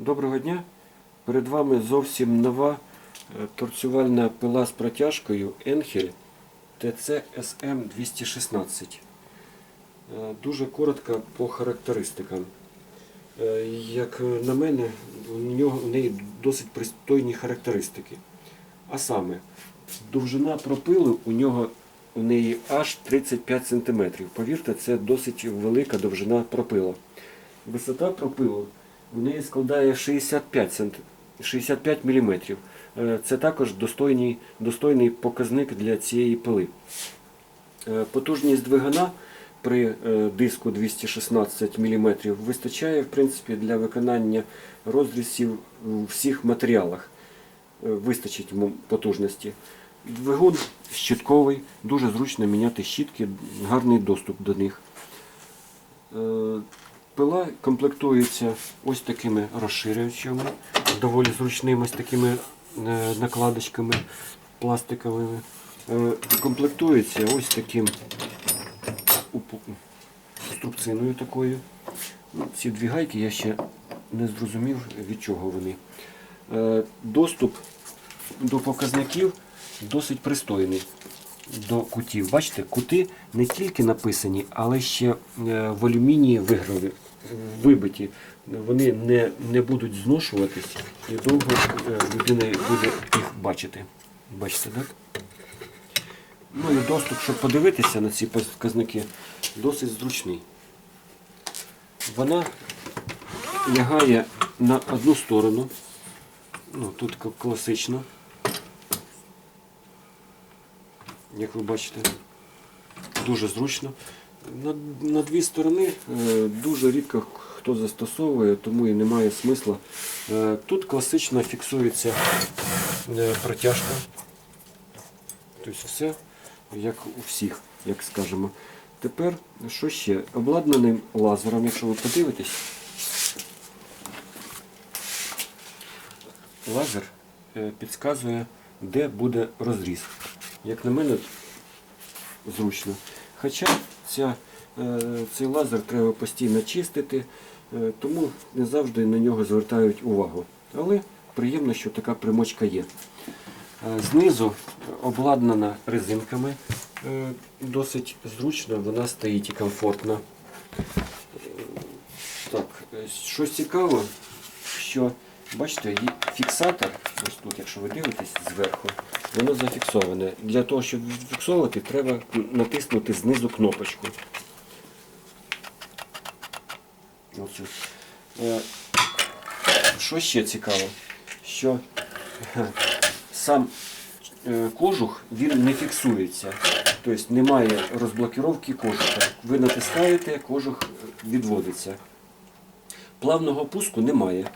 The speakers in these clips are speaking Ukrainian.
Доброго дня! Перед вами зовсім нова е, торцювальна пила з протяжкою Enhel TC SM 216. Е, Дуже коротко по характеристикам. Е, Як на мене, у неї досить пристойні характеристики. А саме, довжина пропилу у нього у неї аж 35 см. Повірте, це досить велика довжина пропила. Висота пропилу в неї складає 65 см, 65 мм. Це також достойний, достойний показник для цієї пили. Е, Потужність двигуна при е, диску 216 мм вистачає в принципі, для виконання розрізів у всіх матеріалах. Е, Вистачить потужності. Двигун щитковий, дуже зручно міняти щітки, гарний доступ до них. Пила комплектується ось такими розширювачами, доволі зручними з такими е, накладочками пластиковими. Е, Комплектується ось таким струбциною такою. Ну, ці дві гайки я ще не зрозумів, від чого вони. Е, Доступ до показників досить пристойний до кутів. Бачите, кути не тільки написані, але ще в алюмінії виграви, вибиті. Вони не, не будуть зношуватись і довго е, людина буде їх бачити. Бачите, так? Ну і доступ, щоб подивитися на ці показники, досить зручний. Вона лягає на одну сторону. Ну, тут класично. Як ви бачите, дуже зручно. На, на дві сторони е, дуже рідко хто застосовує, тому і немає смисла. Е, Тут класично фіксується е, протяжка. Тобто все як у всіх, як скажемо. Тепер що ще? Обладнаним лазером, якщо ви подивитесь, лазер підказує, де буде розріз. Як на мене, зручно. Хоча ця, цей лазер треба постійно чистити, е, тому не завжди на нього звертають увагу. Але приємно, що така примочка є. Е, Знизу обладнана резинками. Е, Досить зручно, вона стоїть і комфортно. Е, Так, е, щось цікаво, що бачите, фіксатор, ось тут, якщо ви дивитесь зверху, воно зафіксоване. Для того, щоб фіксувати, треба натиснути знизу кнопочку. Е, Що ще цікаво, що е, сам е, кожух він не фіксується. Тобто немає розблокіровки кожуха. Ви натискаєте, кожух відводиться. Плавного пуску немає.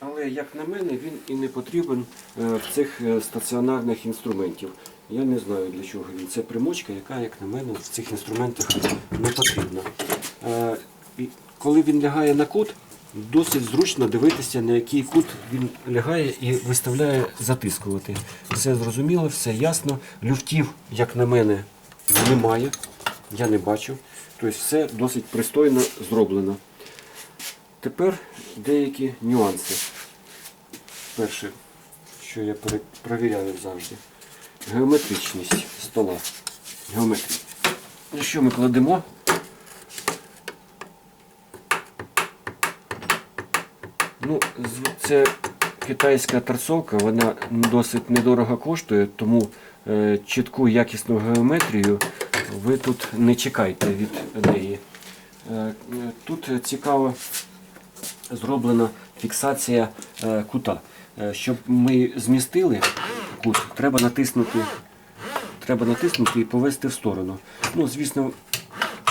Але, як на мене, він і не потрібен е, в цих е, стаціонарних інструментів. Я не знаю для чого він. Це примочка, яка, як на мене, в цих інструментах не потрібна. Е, Коли він лягає на кут, досить зручно дивитися, на який кут він лягає і виставляє затискувати. Все зрозуміло, все ясно. Люфтів, як на мене, немає. Я не бачу. Тобто все досить пристойно зроблено. Тепер деякі нюанси. Перше, що я перевіряю завжди. Геометричність стола. Геометрія. Ну, Що ми кладемо? Ну, це китайська торцовка, вона досить недорого коштує, тому е, чітку якісну геометрію ви тут не чекайте від неї. Е, е, Тут цікаво зроблена фіксація кута. Щоб ми змістили кут, треба натиснути, треба натиснути і повести в сторону. Ну, звісно,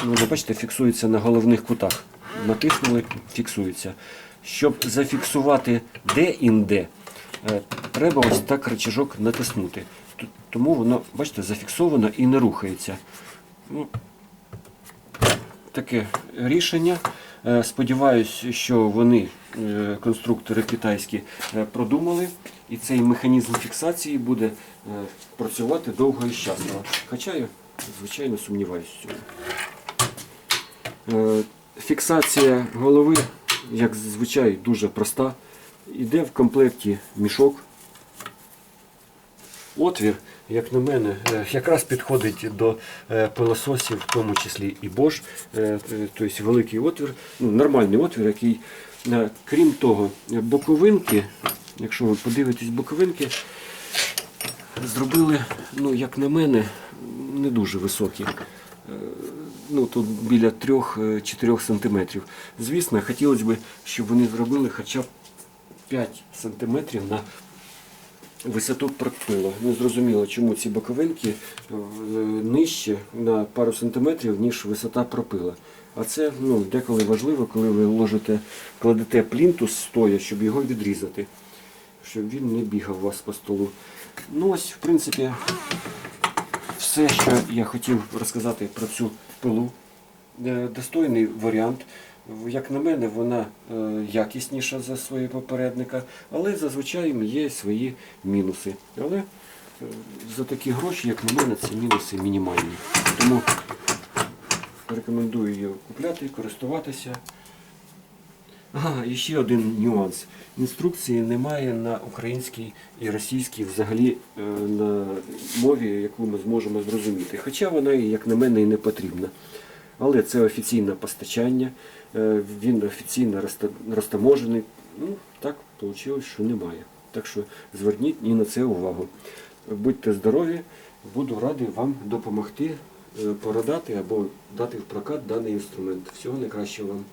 ну, ви бачите, фіксується на головних кутах. Натиснули, фіксується. Щоб зафіксувати де-інде, е, треба ось так рычажок натиснути. Тому воно, бачите, зафіксовано і не рухається. Ну, таке рішення. Е, Сподіваюсь, що вони, е, конструктори китайські, е, продумали, і цей механізм фіксації буде працювати довго і щасливо. Хоча я, звичайно, сумніваюся в цьому. Фіксація голови, як зазвичай, дуже проста. Іде в комплекті мішок. Отвір, як на мене, е, якраз підходить до е, пилососів, в тому числі і Bosch. Е, Тобто великий отвір, ну, нормальний отвір, який, крім того, боковинки, якщо ви подивитесь боковинки, зробили, ну, як на мене, не дуже високі. Ну, тут біля 3-4 см. Звісно, хотілося б, щоб вони зробили хоча б 5 см на висоту пропила. Не зрозуміло, чому ці боковинки е, нижче на пару сантиметрів, ніж висота пропила. А це ну, деколи важливо, коли ви ложите, кладете плінтус стоя, щоб його відрізати, щоб він не бігав у вас по столу. Ну ось, в принципі, все, що я хотів розказати про цю пилу. Е, Достойний варіант. Як на мене, вона е, якісніша за свого попередника, але зазвичай є свої мінуси. Але е, за такі гроші, як на мене, ці мінуси мінімальні. Тому рекомендую її купляти, користуватися. Ага, і ще один нюанс. Інструкції немає на українській і російській взагалі е, на мові, яку ми зможемо зрозуміти. Хоча вона, як на мене, і не потрібна. Але це офіційне постачання, е, він офіційно розтаможений. Ну, так вийшло, що немає. Так що зверніть і на це увагу. Будьте здорові, буду радий вам допомогти, е, порадати або дати в прокат даний інструмент. Всього найкращого вам.